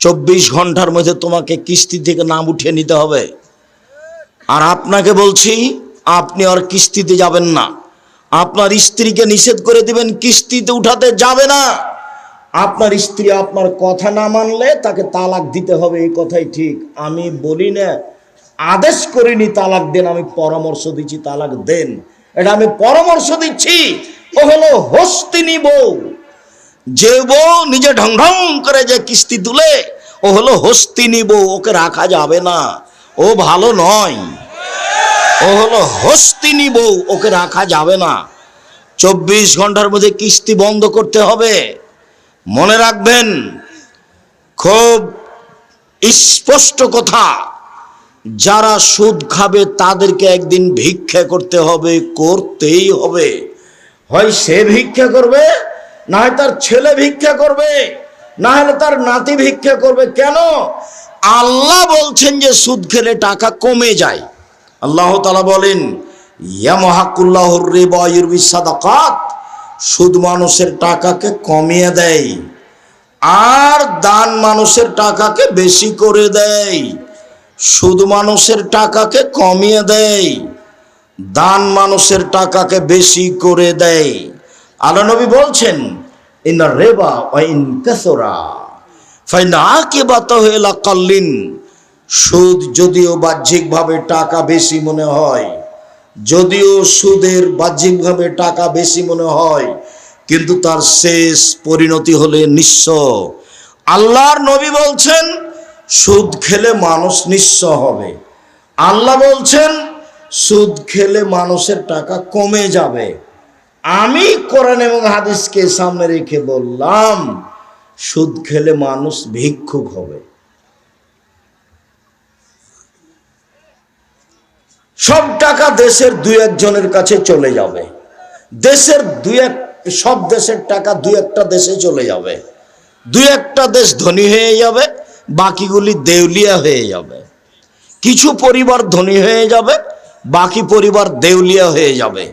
চব্বিশ ঘণ্টার মধ্যে তোমাকে কিস্তি থেকে নাম উঠিয়ে নিতে হবে। আর আপনাকে বলছি, আপনি আর কিস্তিতে যাবেন না। আপনার স্ত্রীকে নিষেধ করে দিবেন, কিস্তিতে উঠাতে যাবে না। আপনার স্ত্রী আপনার কথা না মানলে তাকে তালাক দিতে হবে, এই কথাই ঠিক। আমি বলি না, আদেশ করিনি তালাক দেন, আমি পরামর্শ দিচ্ছি, তালাক দেন। এটা আমি পরামর্শ দিচ্ছি। ও হলো হস্তিনী বউ। যে বউ নিজে ঢং ঢং করে যে কিস্তি তুলে ও হলো হস্তিনী বউ ওকে রাখা যাবে না। ও ভালো নয়। ও হলো হস্তিনী বউ ওকে রাখা যাবে না। চব্বিশ ঘণ্টার মধ্যে কিস্তি বন্ধ করতে হবে। মনে রাখবেন, খুব স্পষ্ট কথা, যারা সুদ খাবে তাদেরকে একদিন ভিক্ষা করতে হবে, করতেই হবে। হয় সে ভিক্ষা করবে না হয় তার ছেলে ভিক্ষা করবে না হলে তার নাতি ভিক্ষা করবে। কেন? আল্লাহ বলছেন যে সুদ খেলে টাকা কমে যায়। আল্লাহ তালা বলেন সুদ মানুষের টাকাকে কমিয়ে দেয়, আর দান মানুষের টাকাকে বেশি করে দেয়, সুদ মানুষের টাকাকে কমিয়ে দেয়, দান মানুষের টাকাকে বেশি করে দেয়। আল্লাহ নবী বলছেন ইন রেবা ও ইন কাসরা। কাল্লিন, সুদ যদিও বাহ্যিকভাবে টাকা বেশি মনে হয়, যদিও সুদের বাহ্যিকভাবে টাকা বেশি মনে হয়, কিন্তু তার শেষ পরিণতি হলে নিঃস্ব। আল্লাহর নবী বলছেন, সুদ খেলে মানুষ নিঃস্ব হবে। আল্লাহ বলছেন, সুদ খেলে মানুষের টাকা কমে যাবে। আমি কোরআন এবং হাদিসকে সামনে রেখে বললাম, সুদ খেলে মানুষ ভিক্ষুক হবে। সব টাকা দেশের দুই একজনের কাছে চলে যাবে। দেশের দুই এক, সব দেশের টাকা দুই একটা দেশে চলে যাবে। দুই একটা দেশ ধনী হয়ে যাবে, বাকিগুলি দেউলিয়া হয়ে যাবে। কিছু পরিবার ধনী হয়ে যাবে, বাকি পরিবার দেউলিয়া হয়ে যাবে।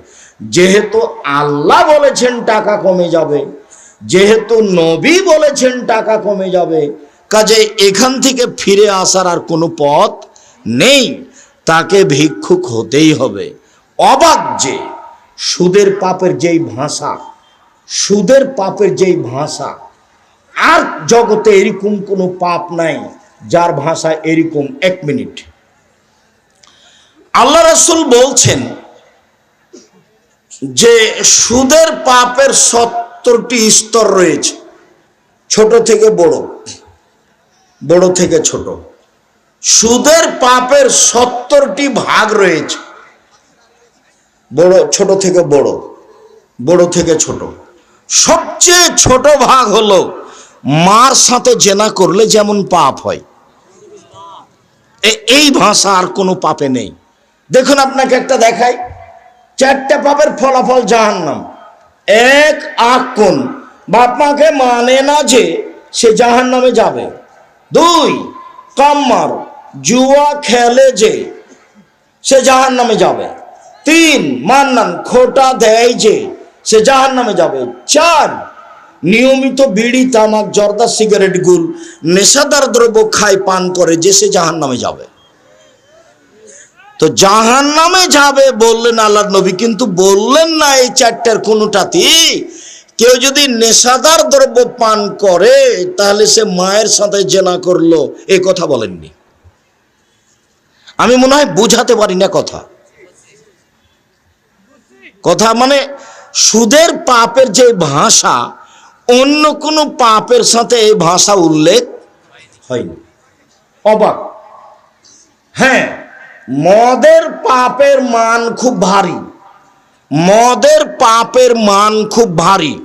যেহেতু আল্লাহ বলেছেন টাকা কমে যাবে, যেহেতু নবী বলেছেন টাকা কমে যাবে, কাজে এখান থেকে ফিরে আসার আর কোনো পথ নেই, তাকে ভিক্ষুক হতেই হবে। অবাক যে সুদের পাপের যেই ভাষা, সুদের পাপের যেই ভাষা, আর জগতে এরকম কোনো পাপ নাই, যার ভাষা এরকম, এক মিনিট। আল্লাহ রাসূল বলছেন যে সুদের পাপের সত্তরটি স্তর রয়েছে, ছোট থেকে বড় বড় থেকে ছোট, সুদের পাপের সত্তরটি ভাগ রয়েছে, বড়, ছোট থেকে বড় বড় থেকে ছোট। সবচেয়ে ছোট ভাগ হলো মার সাথে জেনা করলে যেমন পাপ হয়। এই ভাষা আর কোনো পাপে নেই। দেখুন আপনাকে একটা দেখাই। চারটা পাপের ফলাফল জাহান্নাম। এক আখ কোন, বাপ মাকে মানে না যে সে জাহান নামে যাবে। দুই কাম্মার জুয়া খেলে যে সে জাহান নামে যাবে। তিন, মান্নান খোটা দেয় যে সে জাহান নামে যাবে। চার, নিয়মিত বিড়ি, তামাক, জর্দা, সিগারেট, গুল, নেশাদার দ্রব্য খায়, পান করে যে সে জাহান নামে যাবে। তো জাহান নামে যাবে বললেন আল্লাহ নবী, কিন্তু বললেন না এই চারটার কোনোটাতেই কেউ যদি নেশাদার দ্রব্য পান করে, তাহলে সে মায়ের সাথে জেনা করল। এ কথা বলেননি। আমি মনে হয় বুঝাতে পারি না কথা। কথা মানে সুদের পাপের যে ভাষা, অন্য কোনো পাপের সাথে এই ভাষা উল্লেখ হয়নি। অবাক। হ্যাঁ মদের পাপের মান খুব ভারী। মদের পাপের মান খুব ভারী।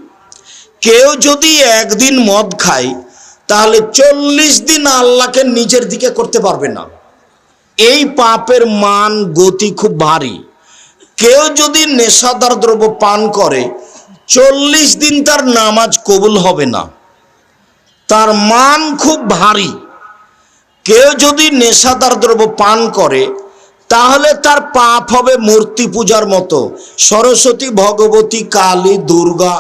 কেউ যদি একদিন মদ খায়, তাহলে চল্লিশ দিন আল্লাহকে নিজের দিকে করতে পারবে না। এই পাপের মান, গতি খুব ভারী। কেউ যদি নেশাদার দ্রব্য পান করে, চল্লিশ দিন তার নামাজ কবুল হবে না। তার মান খুব ভারী। কেউ যদি নেশাদার দ্রব্য পান করে তাহলে তার পাপ হবে মূর্তি পূজার মতো। সরস্বতী, ভগবতী, কালী, দুর্গা,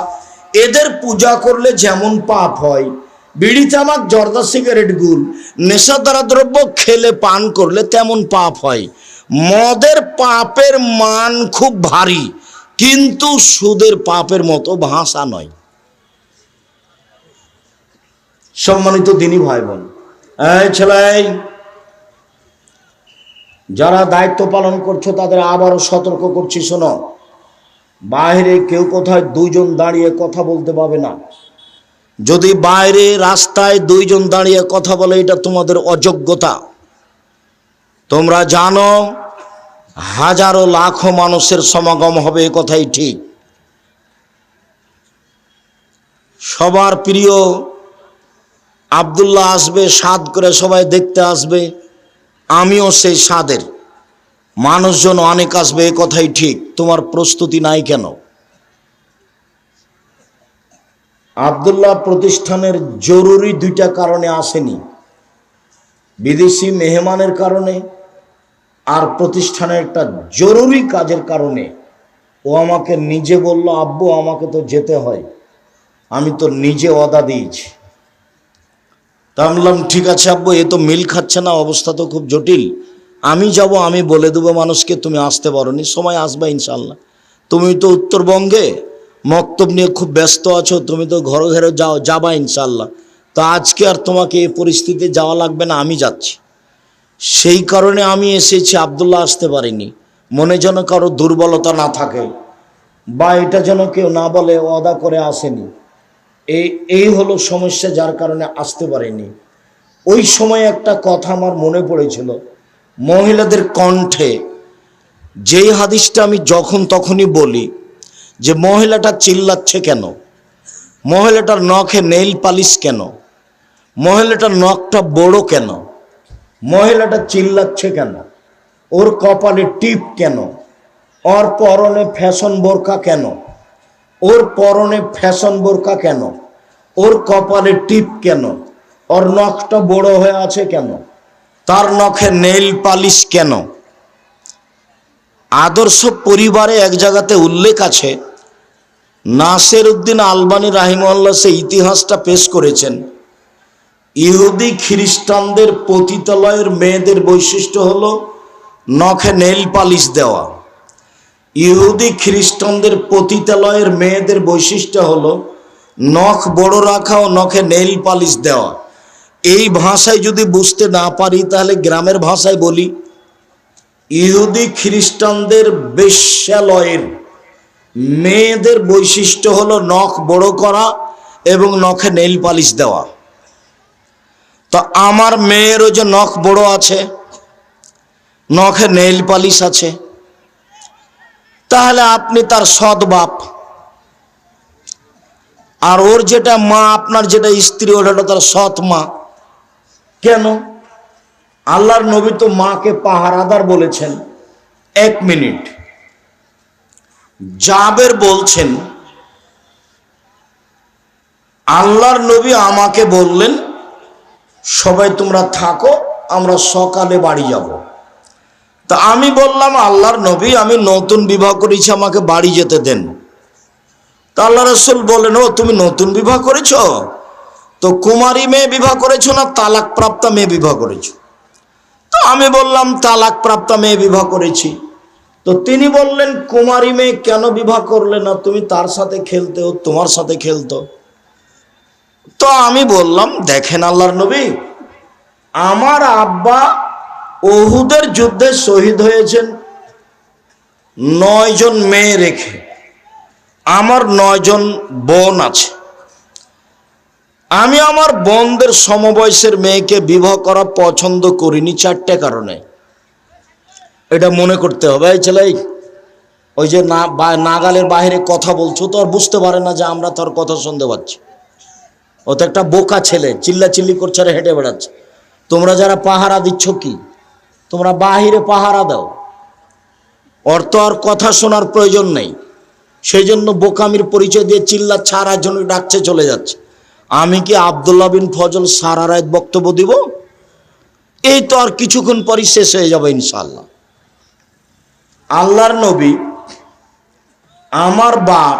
এদের পূজা করলে যেমন পাপ হয়। বিড়ি, তামাক, জর্দা, সিগারেট গুল নেশাদারা দ্রব্য খেলে পান করলে তেমন পাপ হয়। মদের পাপের মান খুব ভারী, কিন্তু সুদের পাপের মতো ভাষা নয়। সম্মানিত দিনী ভাই বোন, এই ছেলে যারা দায়িত্ব পালন করছ, তাদের আবারও সতর্ক করছি, শোনো। বাইরে কেউ কোথায় দুইজন দাঁড়িয়ে কথা বলতে পাবে না। যদি বাইরে রাস্তায় দুইজন দাঁড়িয়ে কথা বলে, এটা তোমাদের অযোগ্যতা। তোমরা জানো, হাজারো লাখো মানুষের সমাগম হবে, এ কথাই ঠিক। সবার প্রিয় আবদুল্লাহ আসবে, সাদ করে সবাই দেখতে আসবে। আমিও সেই স্বাদের। মানুষজন অনেক আসবে, এ কথাই ঠিক। তোমার প্রস্তুতি নাই কেন? আবদুল্লাহ প্রতিষ্ঠানের জরুরি দুইটা কারণে আসেনি। বিদেশি মেহমানের কারণে আর প্রতিষ্ঠানের একটা জরুরি কাজের কারণে। ও আমাকে নিজে বলল, আব্বু, আমাকে তো যেতে হয়। আমি তো নিজে অদা দিয়েছি। তা বললাম, ঠিক আছে আব্বু, এ তো মিল খাচ্ছে না, অবস্থা তো খুব জটিল। আমি যাব, আমি বলে দেবো মানুষকে, তুমি আসতে পারো নি সময় আসবে ইনশাল্লাহ তুমি তো উত্তরবঙ্গে মক্তব নিয়ে খুব ব্যস্ত আছো, তুমি তো ঘরে ঘরে যাও, যাবা ইনশাল্লাহ তো আজকে আর তোমাকে এই পরিস্থিতিতে যাওয়া লাগবে না, আমি যাচ্ছি। সেই কারণে আমি এসেছি, আবদুল্লাহ আসতে পারিনি। মনে যেন কারও দুর্বলতা না থাকে। বা এটা যেন কেউ না বলে অদা করে আসেনি। এই এই হলো সমস্যা যার কারণে আসতে পারেনি। ওই সময় একটা কথা আমার মনে পড়েছিল, মহিলাদের কণ্ঠে যেই হাদিসটা আমি যখন তখনই বলি যে মহিলাটা চিল্লাচ্ছে কেন? মহিলাটার নখে নেইল পালিশ কেন? মহিলাটার নখটা বড় কেন? মহিলাটা চিল্লাচ্ছে কেন? ওর কপালে টিপ কেন? ওর পরনে ফ্যাশন বোরকা কেন? ওর পরনে ফ্যাশন বোরকা কেন? ওর কপালে টিপ কেন? ওর নখটা বড় হয়ে আছে কেন? তার নখে নেইল পালিশ কেন? আদর্শ পরিবারে এক জায়গাতে উল্লেখ আছে নাসের উদ্দিন আলবানী রাহিমল্লা সে ইতিহাসটা পেশ করেছেন, ইহুদি খ্রিস্টানদের পতিতালয়ের মেয়েদের বৈশিষ্ট্য হলো নখে নেইল পালিশ দেওয়া। ইহুদি খ্রিস্টানদের পতিতালয়ের মেয়েদের বৈশিষ্ট্য হলো নখ বড় রাখা ও নখে নেইল পালিশ দেওয়া। এই ভাষায় যদি বুঝতে না পারি, তাহলে গ্রামের ভাষায় বলি। ইহুদি খ্রিস্টানদের বেশ্যালয়ের মেয়েদের বৈশিষ্ট্য হলো নখ বড় করা এবং নখে নেইল পালিশ দেওয়া। তো আমার মেয়েরও যে নখ বড় আছে, নখে নেইল পালিশ আছে। তাহলে আপনি তার সৎ বাপ। আর ওর যেটা মা, আপনার যেটা স্ত্রী, ওটা তার সৎ মা। কেন? আল্লাহর নবী তো মাকে পাহারাদার বলেছেন। এক মিনিট। জাবের বলছেন, আল্লাহর নবী আমাকে বললেন, সবাই তোমরা থাকো, আমরা সকালে বাড়ি যাব। তা আমি বললাম, আল্লাহর নবী, আমি নতুন বিবাহ করেছি, আমাকে বাড়ি যেতে দেন। তা আল্লাহ রসুল বলেন, ও, তুমি নতুন বিবাহ করেছ? তো কুমারী মেয়ে বিবাহ করেছ না তালাক প্রাপ্তা মেয়ে বিবাহ করেছ? তো আমি বললাম তালাক প্রাপ্তা মেয়ে বিবাহ করেছি। তো তিনি বললেন, কুমারী মেয়ে কেন বিবাহ করলে না? তুমি তার সাথে খেলতে, ও তোমার সাথে খেলতো। তো আমি বললাম, দেখেন আল্লাহর নবী, আমার আব্বা ওহুদের যুদ্ধে শহীদ হয়েছেন নয়জন মেয়ে রেখে। আমার নয়জন বোন আছে। আমি আমার বোনদের সমবয়সের মেয়েকে বিবাহ করা পছন্দ করিনি চারটে কারণে। এটা মনে করতে হবে, এই ছেলে ওই যে না নাগালের বাইরে কথা বলছো, তো আর বুঝতে পারে না যে আমরা তোর কথা শুনতে পাচ্ছি। ও তো একটা বোকা ছেলে চিল্লা চিল্লি করছে আর হেঁটে বেড়াচ্ছে। তোমরা যারা পাহারা দিচ্ছ কি? তোমরা বাহিরে পাহারা দাও। ওর তো আর কথা শোনার প্রয়োজন নেই। সেই জন্য বোকামির পরিচয় দিয়ে চিল্লা আর একজন ডাকছে চলে যাচ্ছে। আমি কি আবদুল্লাহ বিন ফজল সারা রাত বক্তব্য দিব? এই তো আর কিছুক্ষণ পরই শেষ হয়ে যাবে ইনশাল্লাহ আল্লাহর নবী আমার বাপ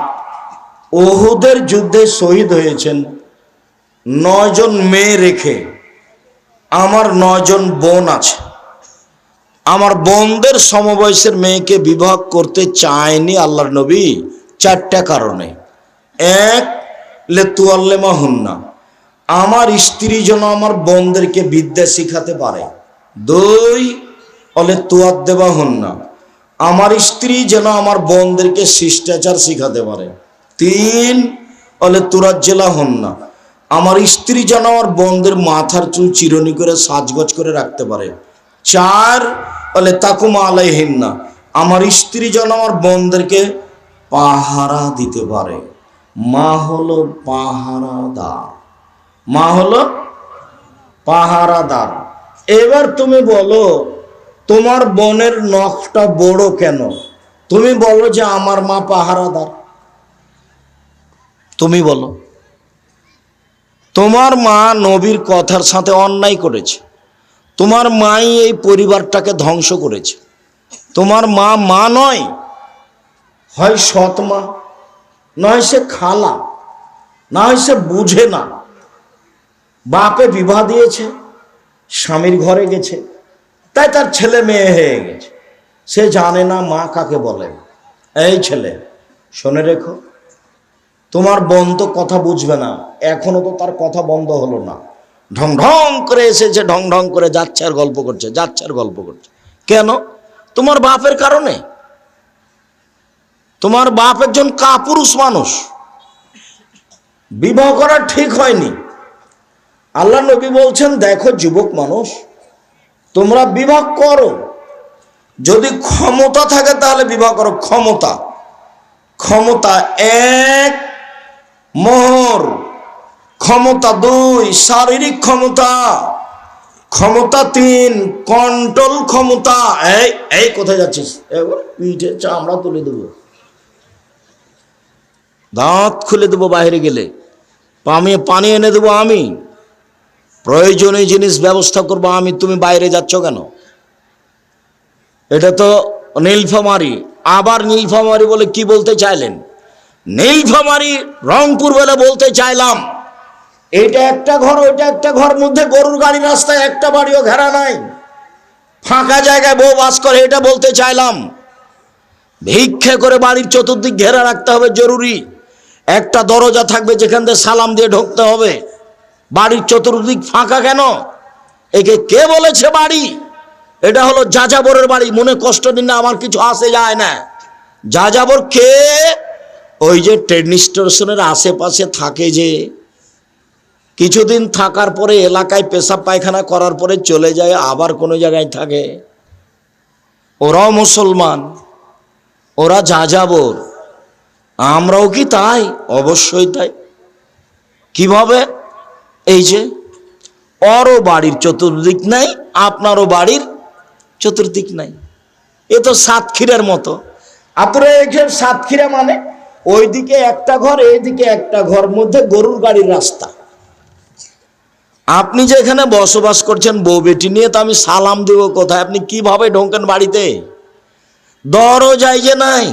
ওহুদের যুদ্ধে শহীদ হয়েছেন নয়জন মেয়ে রেখে। আমার নয়জন বোন আছে। আমার বোনদের সমবয়সের মেয়েকে বিবাহ করতে চায়নি আল্লাহর নবী চারটা কারণে। এক লেতুয়াল্লেমা হুন্না। আমার স্ত্রী যেন আমার বোনদেরকে বিদ্যা শিখাতে পারে। দুই, অলে তুয়ার দেবা হুন্না। আমার স্ত্রী যেন আমার বোনদেরকে শিষ্টাচার শিখাতে পারে। তিন, অলে তুরাজ্জেলা হুন্না। আমার স্ত্রী যেন আমার বোনদের মাথার চুল চিরনি করে সাজগজ করে রাখতে পারে। চার বলে তাকুমা আলাইহিন্না, আমার স্ত্রী যেন আমার বোনদেরকে পাহারা দিতে পারে। মা হলো পাহারাদার। মা হলো পাহারাদার। এবার তুমি বলো, তোমার বোনের নখটা বড় কেন? তুমি বলো যে আমার মা পাহারাদার। তুমি বলো। তোমার মা নবীর কথার সাথে অন্যায় করেছে। তোমার মাই এই পরিবারটাকে ধ্বংস করেছে। তোমার মা মা নয়, হয় সৎ মা। নয় সে খালা না হয় সে বুঝে না। বাপে বিবাহ দিয়েছে, স্বামীর ঘরে গেছে, তাই তার ছেলে মেয়ে হয়ে গেছে। সে জানে না মা কাকে বলে। এই ছেলে, শুনে রেখো, তোমার বোন তো কথা বুঝবে না, এখনও তো তার কথা বন্ধ হলো না। ঢং ঢং করে এসেছে, ঢং ঢং করে যাচ্ছে আর গল্প করছে, যাচ্ছে আর গল্প করছে। কেন? তোমার বাপের কারণে। তোমার বাপ একজন কাপুরুষ মানুষ। বিবাহ করা ঠিক হয়নি। আল্লাহ নবী বলছেন, দেখো যুবক মানুষ, তোমরা বিবাহ করো। যদি ক্ষমতা থাকে তাহলে বিবাহ করো। ক্ষমতা ক্ষমতা এক মোহর। ক্ষমতা দুই, শারীরিক ক্ষমতা। ক্ষমতা তিন কন্ট্রোল ক্ষমতা। এই এই কোথায় যাচ্ছিস? পিঠে চামড়া তুলে দেবো। দাঁত খুলে দেবো বাইরে গেলে। পামে পানি এনে দেবো আমি। প্রয়োজনীয় জিনিস ব্যবস্থা করব আমি। তুমি বাইরে যাচ্ছ কেন? এটা তো নীলফামারি। আবার নীলফামারি বলে কি বলতে চাইলেন? নীলফামারি রংপুর বলে বলতে চাইলাম। এটা একটা ঘর, ওইটা একটা ঘর মধ্যে গরুর গাড়ি রাস্তায় একটা বাড়িও ঘেরা নাই। ফাঁকা জায়গায় বউ বাস করে, এটা বলতে চাইলাম। ভিক্ষে করে বাড়ির চতুর্দিক ঘেরা রাখতে হবে, জরুরি। একটা দরজা থাকবে যেখান থেকে সালাম দিয়ে ঢুকতে হবে। বাড়ির চতুর্দিক ফাঁকা কেন? একে কে বলেছে বাড়ি? এটা হলো যাযাবরের বাড়ি, মনে কষ্ট দিন না, আমার কিছু আসে যায় না। যাযাবর কে? ওই যে ট্রেন স্টেশনের আশেপাশে থাকে যে কিছুদিন থাকার পরে এলাকায় পেশাব পায়খানা করার পরে চলে যায়, আবার কোনো জায়গায় থাকে। ওরাও মুসলমান, ওরা যাযাবর। আমরাও কি তাই? অবশ্যই তাই। কীভাবে? এই যে ওরও বাড়ির চতুর্দিক নাই, আপনারও বাড়ির চতুর্দিক নাই। এ তো সাতক্ষীরার মতো। আপনারা এখানে সাতক্ষীরা মানে? ওইদিকে একটা ঘর, এইদিকে একটা ঘর, মধ্যে গরুর গাড়ির রাস্তা। আপনি যে এখানে বসবাস করছেন বউ বেটি নিয়ে, তো আমি সালাম দেব কোথায়? আপনি কীভাবে ঢোকেন বাড়িতে? দরও যাই যে নাই।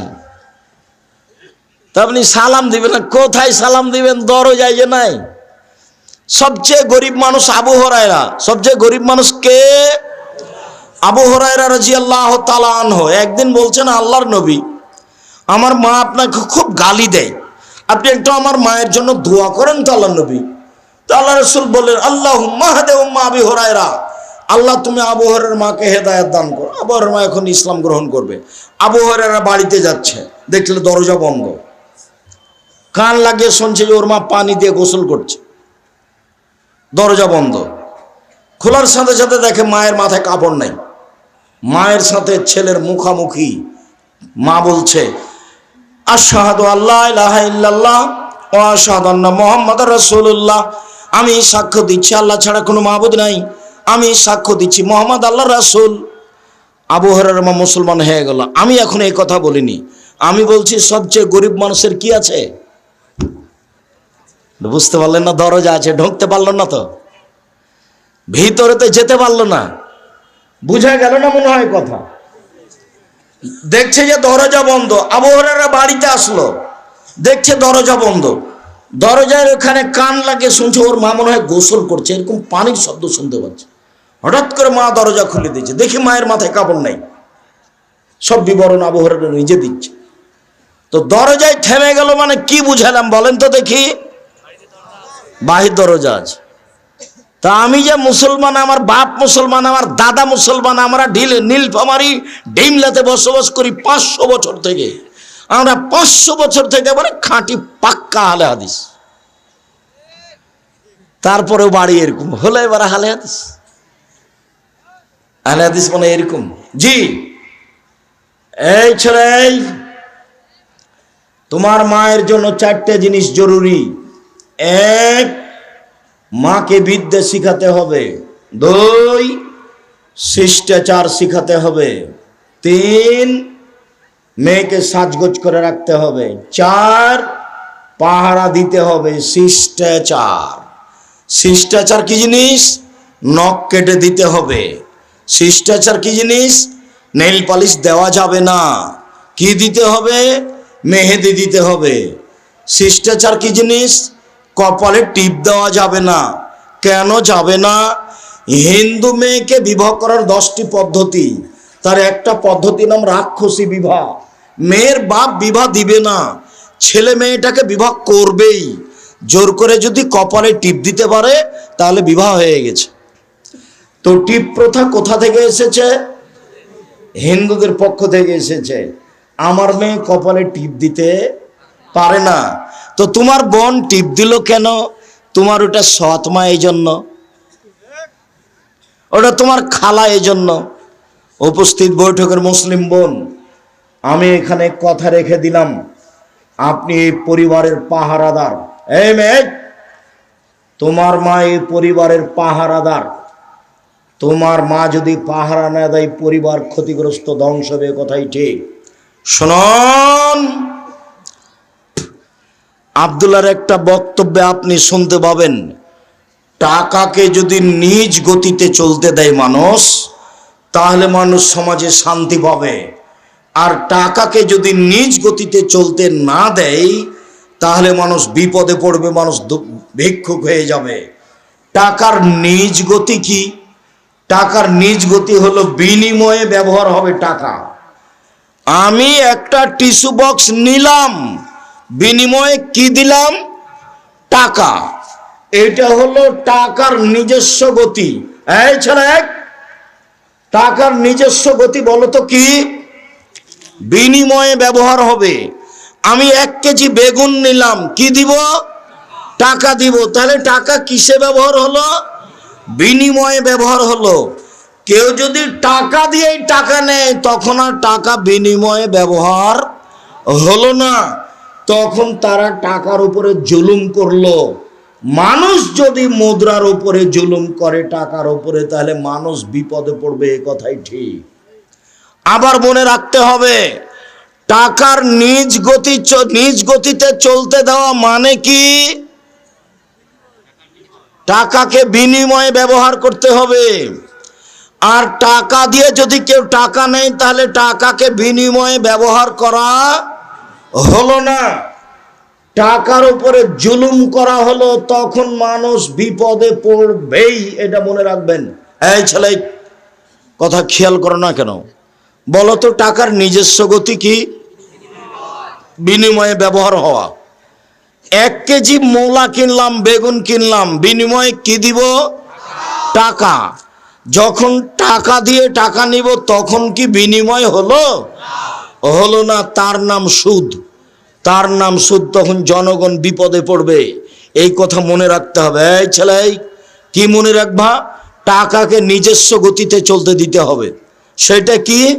তা আপনি সালাম দিবেন না, কোথায় সালাম দিবেন? দরও যাই যে নাই। সবচেয়ে গরিব মানুষ আবু হরায়রা। সবচেয়ে গরিব মানুষ কে? আবু হরায়রা রাজি আল্লাহ তালানহ একদিন বলছেন, আল্লাহর নবী আমার মা আপনাকে খুব গালি দেয়। আপনি একটু আমার মায়ের জন্য দোয়া করেন তো আল্লাহ নবী। আল্লাহ রসুল বললেন আল্লাহ মাহাদে উম্মা আবি হরায়রা। আল্লাহ, তুমি আবু হরের মাকে হেদায়ত দান করো। আবু হরের মা এখন ইসলাম গ্রহণ করবে। আবু হরেরা বাড়িতে যাচ্ছে। দেখলে দরজা বন্ধ। কান লাগিয়ে শুনছে যে ওর মা পানি দিয়ে গোসল করছে। দরজা বন্ধ। খোলার সাথে সাথে দেখে মায়ের মাথায় কাপড় নাই। মায়ের সাথে ছেলের মুখামুখি। মা বলছে, আশাহাদু আল্লাহ ইল্লাল্লাহ ও আশহাদু মোহাম্মদ রাসূলুল্লাহ। আমি সাক্ষ্য দিচ্ছি, আল্লাহ ছাড়া কোনো মাবুদ নাই। আমি সাক্ষ্য দিচ্ছি, মোহাম্মদ আল্লাহ রাসুল। আবু হরের মা মুসলমান হয়ে গেল। আমি এখন এই কথা বলিনি। আমি বলছি, সবচেয়ে গরিব মানুষের কি আছে? বুঝতে পারলেন না, দরজা আছে, ঢুকতে পারল না তো? ভিতরে তো যেতে পারল না। বুঝা গেল না মনে হয় কথা? দেখছে যে দরজা বন্ধ। আবহাওয়ারা বাড়িতে আসলো। দেখছে দরজা বন্ধ। দরজার ওখানে কান লাগে শুনছে, ওর মা মনে হয় গোসল করছে, এরকম পানির শব্দ শুনতে পাচ্ছে। হঠাৎ করে মা দরজা খুলে দিয়েছে, দেখি মায়ের মাথায় কাপড় নাই। সব বিবরণ আবহাওয়াটা নিজে দিচ্ছে। তো দরজায় থেমে গেল মানে কি বুঝালাম বলেন তো দেখি। বাহির দরজা আছে। তা আমি যে মুসলমান, আমার বাপ মুসলমান, আমার দাদা মুসলমান, আমরা ঢিলে নীলফামারি ডিমলাতে বসবাস করি পাঁচশো বছর থেকে। আমরা পাঁচশো বছর থেকে মানে খাঁটি পাক্কা হালে হাদিস। তারপরেও বাড়ি এরকম, হলে এবার হালে হাদিস। হালে হাদিস মানে এরকম। জি, এই ছেলে তোমার মায়ের জন্য চারটে জিনিস জরুরি। এক, মাকে বিদ্যা শিখাতে হবে। দুই, শিষ্টাচার শিখাতে হবে। তিন মেয়েকে সাজগোজ করে রাখতে হবে। চার, পাহারা দিতে হবে শিষ্টাচার। শিষ্টাচার কি জিনিস? নখ কেটে দিতে হবে। শিষ্টাচার কি জিনিস? নেইল পালিশ দেওয়া যাবে না। কি দিতে হবে? মেহেদি দিতে হবে। শিষ্টাচার কি জিনিস? কপালে টিপ দেওয়া যাবে না। কেন যাবে না? হিন্দু মেয়েকে বিবাহ করার দশটি পদ্ধতি। তার একটা পদ্ধতি নাম রাক্ষসী বিবাহ। মেয়ের বাপ বিবাহ দিবে না, ছেলে মেয়েটাকে বিবাহ করবেই। জোর করে যদি কপালে টিপ দিতে পারে, তাহলে বিবাহ হয়ে গেছে। তো টিপ প্রথা কোথা থেকে এসেছে? হিন্দুদের পক্ষ থেকে এসেছে। আমার মেয়ে কপালে টিপ দিতে পারে না। তো তোমার বোন টিপ দিল কেন? তোমার ওটা সৎ মা এই জন্য ওটা তোমার খালা এই জন্য উপস্থিত বৈঠকের মুসলিম বোন। আমি এখানে কথা রেখে দিলাম। আপনি এই পরিবারের পাহারাদার। এই মেয়ে, তোমার মা এই পরিবারের পাহারাদার। তোমার মা যদি পাহারা না দেয়, পরিবার ক্ষতিগ্রস্ত, ধ্বংস হবে কথাই ঠিক। শুনুন আবদুল্লার একটা বক্তব্যে আপনি শুনতে পাবেন, টাকাকে যদি নিজ গতিতে চলতে দেয় মানুষ, তাহলে মানুষ সমাজে শান্তি পাবে। আর টাকাকে যদি নিজ গতিতে চলতে না দেয়, তাহলে মানুষ বিপদে পড়বে, মানুষ ভিক্ষুক হয়ে যাবে। টাকার নিজ গতি কি? টাকার নিজ গতি হলো বিনিময়ে ব্যবহার হবে টাকা। আমি একটা টিস্যু বক্স নিলাম, বিনিময়ে কি দিলাম? টাকা। এটা হলো টাকার নিজস্ব গতি। এই ছেলে, টাকার নিজস্ব গতি বলো তো কি? বিনিময়ে ব্যবহার হবে। আমি এক কেজি বেগুন নিলাম, কি দিব? টাকা দিব। তাহলে টাকা কিসে ব্যবহার হলো? বিনিময়ে ব্যবহার হলো। কেউ যদি টাকা দিয়েই টাকা নেয়, তখন আর টাকা বিনিময়ে ব্যবহার হলো না। তখন তারা টাকার উপরে জুলুম করল। মানুষ যদি মুদ্রার উপরে জুলুম করে টাকার উপরে, তাহলে মানুষ বিপদে পড়বে, এ কথাই ঠিক। আবার মনে রাখতে হবে, টাকার নিজ গতি নিজ গতিতে চলতে দেওয়া মানে কি? টাকাকে বিনিময়ে ব্যবহার করতে হবে। আর টাকা দিয়ে যদি কেউ টাকা নেয়, তাহলে টাকাকে বিনিময়ে ব্যবহার করা হলো না। টাকার উপরে জুলুম করা হলো, তখন মানুষ বিপদে পড়বেই, এটা মনে রাখবেন। এই ছেলে, কথা খেয়াল করো না কেন? বলো তো টাকার নিজস্ব গতি কি? বিনিময়ে ব্যবহার হওয়া। এক কেজি মৌলা কিনলাম, বেগুন কিনলাম, বিনিময়ে কি দিব? টাকা। যখন টাকা দিয়ে টাকা নিব, তখন কি বিনিময় হলো? হলো না, তার নাম সুদ। তার নাম সুদ তখন জনগণ বিপদে পড়বে। এই কথা মনে রাখতে হবে। এই ছেলে কি মনে রাখবা? টাকাকে নিজস্ব গতিতে চলতে দিতে হবে। সেটা কি?